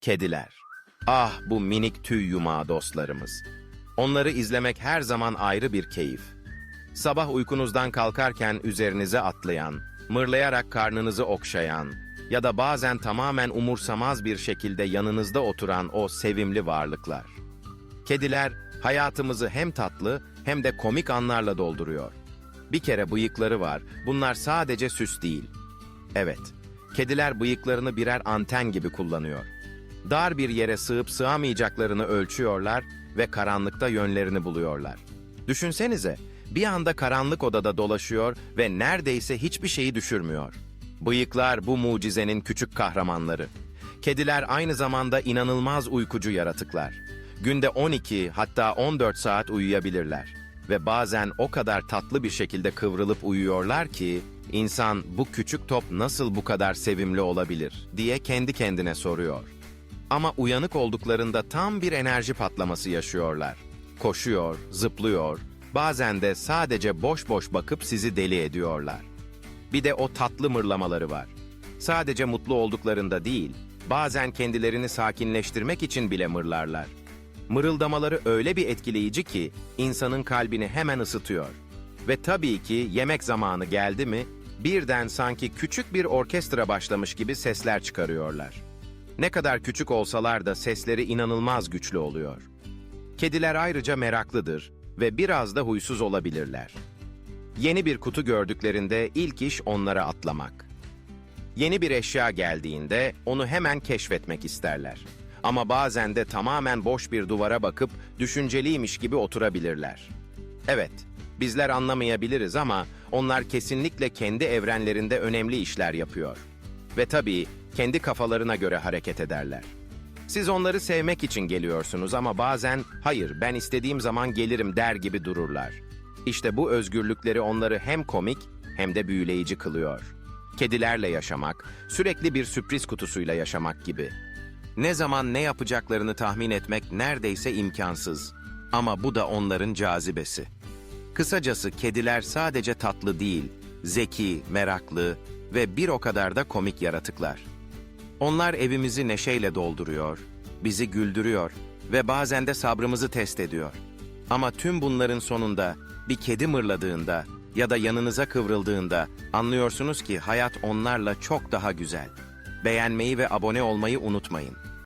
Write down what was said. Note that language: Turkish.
Kediler. Ah bu minik tüy yumağı dostlarımız. Onları izlemek her zaman ayrı bir keyif. Sabah uykunuzdan kalkarken üzerinize atlayan, mırlayarak karnınızı okşayan ya da bazen tamamen umursamaz bir şekilde yanınızda oturan o sevimli varlıklar. Kediler hayatımızı hem tatlı hem de komik anlarla dolduruyor. Bir kere bıyıkları var. Bunlar sadece süs değil. Evet, kediler bıyıklarını birer anten gibi kullanıyor. Dar bir yere sığıp sığamayacaklarını ölçüyorlar ve karanlıkta yönlerini buluyorlar. Düşünsenize, bir anda karanlık odada dolaşıyor ve neredeyse hiçbir şeyi düşürmüyor. Bıyıklar bu mucizenin küçük kahramanları. Kediler aynı zamanda inanılmaz uykucu yaratıklar. Günde 12 hatta 14 saat uyuyabilirler ve bazen o kadar tatlı bir şekilde kıvrılıp uyuyorlar ki insan bu küçük top nasıl bu kadar sevimli olabilir diye kendi kendine soruyor. Ama uyanık olduklarında tam bir enerji patlaması yaşıyorlar. Koşuyor, zıplıyor, bazen de sadece boş boş bakıp sizi deli ediyorlar. Bir de o tatlı mırlamaları var. Sadece mutlu olduklarında değil, bazen kendilerini sakinleştirmek için bile mırlarlar. Mırıldamaları öyle bir etkileyici ki insanın kalbini hemen ısıtıyor. Ve tabii ki yemek zamanı geldi mi birden sanki küçük bir orkestra başlamış gibi sesler çıkarıyorlar. Ne kadar küçük olsalar da sesleri inanılmaz güçlü oluyor. Kediler ayrıca meraklıdır ve biraz da huysuz olabilirler. Yeni bir kutu gördüklerinde ilk iş onlara atlamak. Yeni bir eşya geldiğinde onu hemen keşfetmek isterler. Ama bazen de tamamen boş bir duvara bakıp düşünceliymiş gibi oturabilirler. Evet, bizler anlamayabiliriz ama onlar kesinlikle kendi evrenlerinde önemli işler yapıyor. Ve tabii kendi kafalarına göre hareket ederler. Siz onları sevmek için geliyorsunuz ama bazen hayır ben istediğim zaman gelirim der gibi dururlar. İşte bu özgürlükleri onları hem komik hem de büyüleyici kılıyor. Kedilerle yaşamak, sürekli bir sürpriz kutusuyla yaşamak gibi. Ne zaman ne yapacaklarını tahmin etmek neredeyse imkansız. Ama bu da onların cazibesi. Kısacası kediler sadece tatlı değil, zeki, meraklı ve bir o kadar da komik yaratıklar. Onlar evimizi neşeyle dolduruyor, bizi güldürüyor ve bazen de sabrımızı test ediyor. Ama tüm bunların sonunda bir kedi mırladığında ya da yanınıza kıvrıldığında anlıyorsunuz ki hayat onlarla çok daha güzel. Beğenmeyi ve abone olmayı unutmayın.